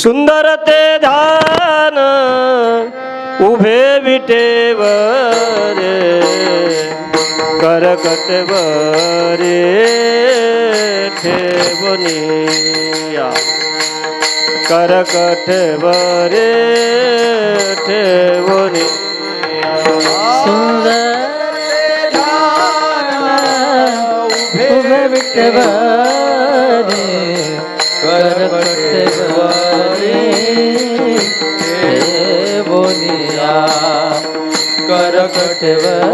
सुंदर ते ध्यान उभे विटेवर करकटवरे ठेवनिया करकटवरे ठेवनिया सुंदर उभे विठ्ठवरे करकटवरे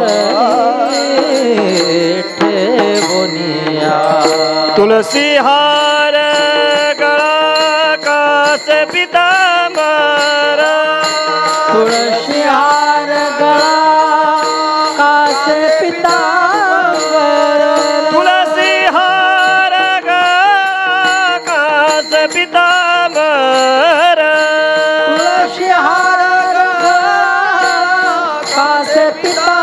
हे बोनिया तुलसी हार गळा कास पितांबर। तुळशी हार कासे पिता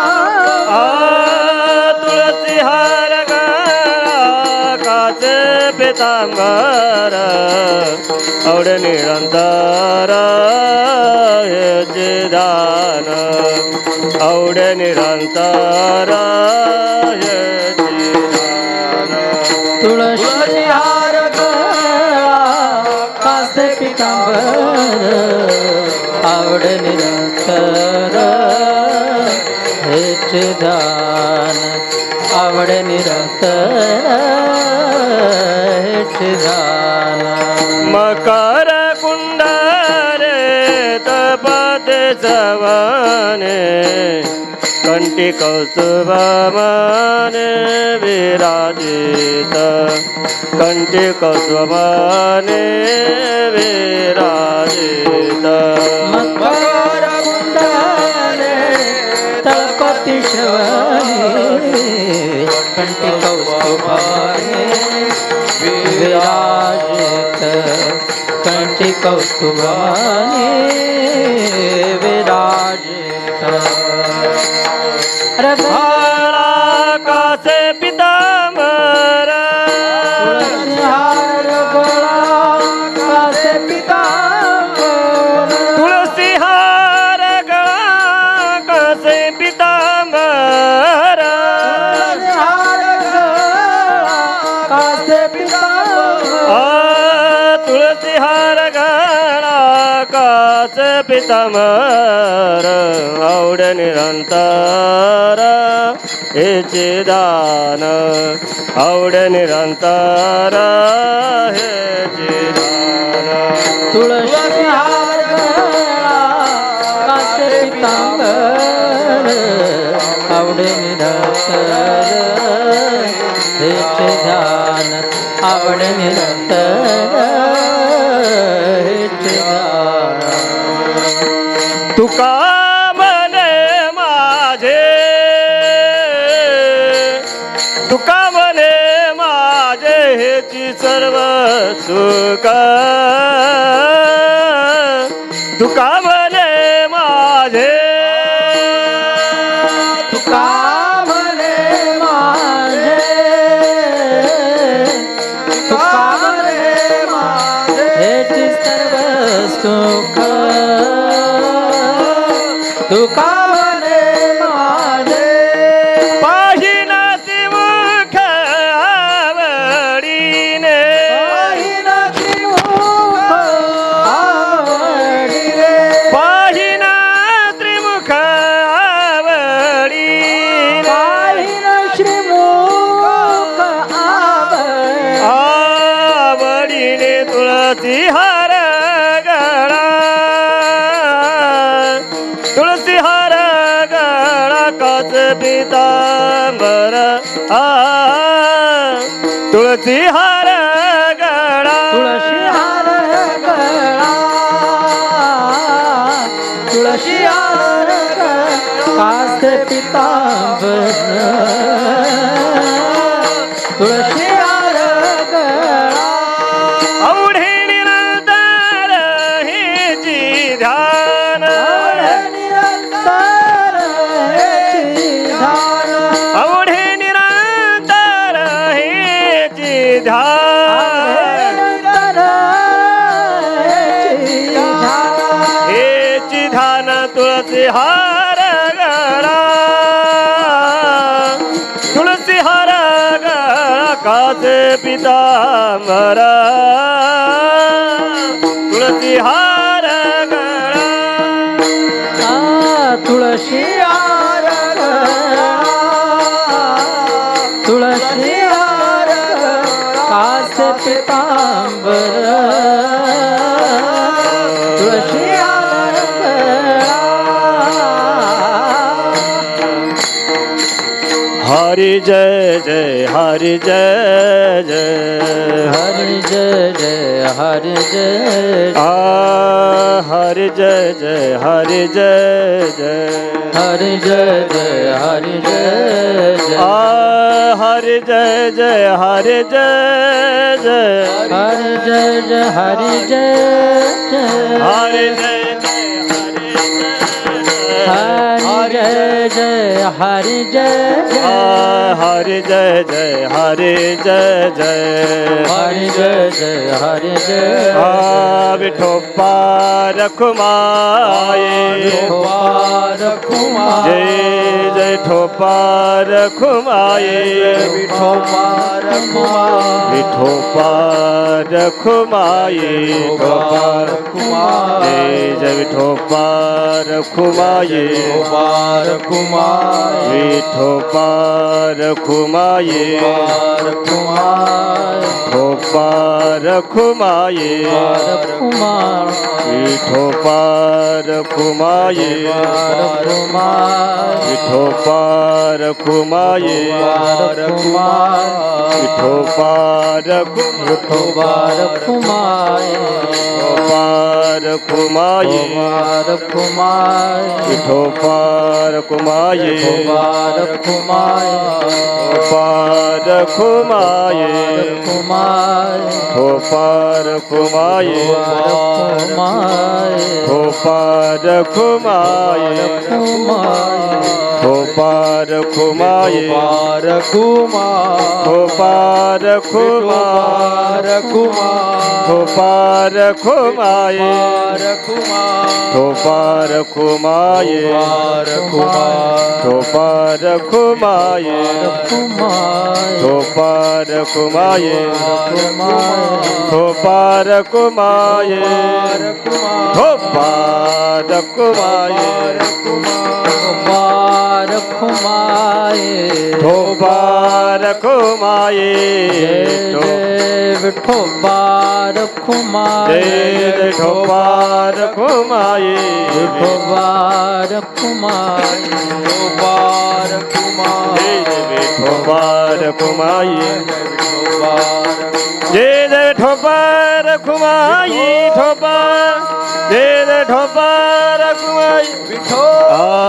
तुलसी हार गळा कास पितांबर आवड निरंतर याचे दान आवड निरंतर दान मकर कुंडरे तपते सवने कंठी कौस्तुभमाने विराजित। कंठी कौस्तुभमाने विराजित। मकर तळपती शवने कंठी कौस्तुभाने विराजित। कंठी कौस्तुभाने विराजित। अरे हारा कासे काच पितामर आवड निरंतर. हेचे दान आवड निरंतर. हेचे दान. तुळशी हार गळा पितांबर आवड निरंतर. हेचे दान आवड निरंतर. हेचे ध्यान तुका मने माझे. तुका मने माझे हेची सर्व सुख. तुका मने माझे. तुका माझे. तुका म्हणे माझे. हेची सर्व सुख. तुका म्हणे पितांबर. आ तुळसी हार गळा तुळशी हार गळा तुळशी हार कास पितांबर. तुळशी तुळसी हार गळा तुळसी हार गळा काच पितांबर तुलसी हार गळा तुळशी हरि जय जय हरि जय जय हरि जय जय हरि जय आ हरि जय जय हरि जय जय हरि जय जय हरि जय जय आ हरि जय जय हरि जय जय हरि जय जय हरि जय जय हरि जय जय हरि जय हरि जय जय हरि जय जय। हरि जय जय हरि जय। हरि जय जय हरि जय आ विठोबा रखुमाये रखुमार जय जय ठोपा रखुमाये विठोबार कुमार મીઠો પાર ખુમાયે. પાર ખુમાયે. મીઠો પાર ખુમાયે. મીઠો પાર ખુમાયે. મીઠો પાર મીઠો પાર ખુમાયે. પાર ખુમાયે. પાર ખુમાયે. મીઠો પાર ખુમાયે. विठोबा रखुमाये विठोबार कुमार। रखुमाये कुमार। कुमार विठोबा रखुमाये कुमार कुमार। पार खुमाये कुमार ठोपार खुमाये कुमार ठोपार खुमाये कुमार ठोपार खुमाये कुमार कुमार ठोपार खुमार कुमार ठोपार खुमाये ठोपार खुमाये कुमार ठोपार खुमाये कुमार ठोपार खुमाये कुमार ठोपार कुमाये ठोपार कुमाये कुमार कुमार ठोपार कुमाये जय जय विठोबार कुमार जय जय ठोपार कुमाये विठोबार कुमार विठोबार कुमार जय जय ठोपार कुमाये जय जय ठोपार कुमाई ठोपार जय जय ठोपार कुमाई विठो आ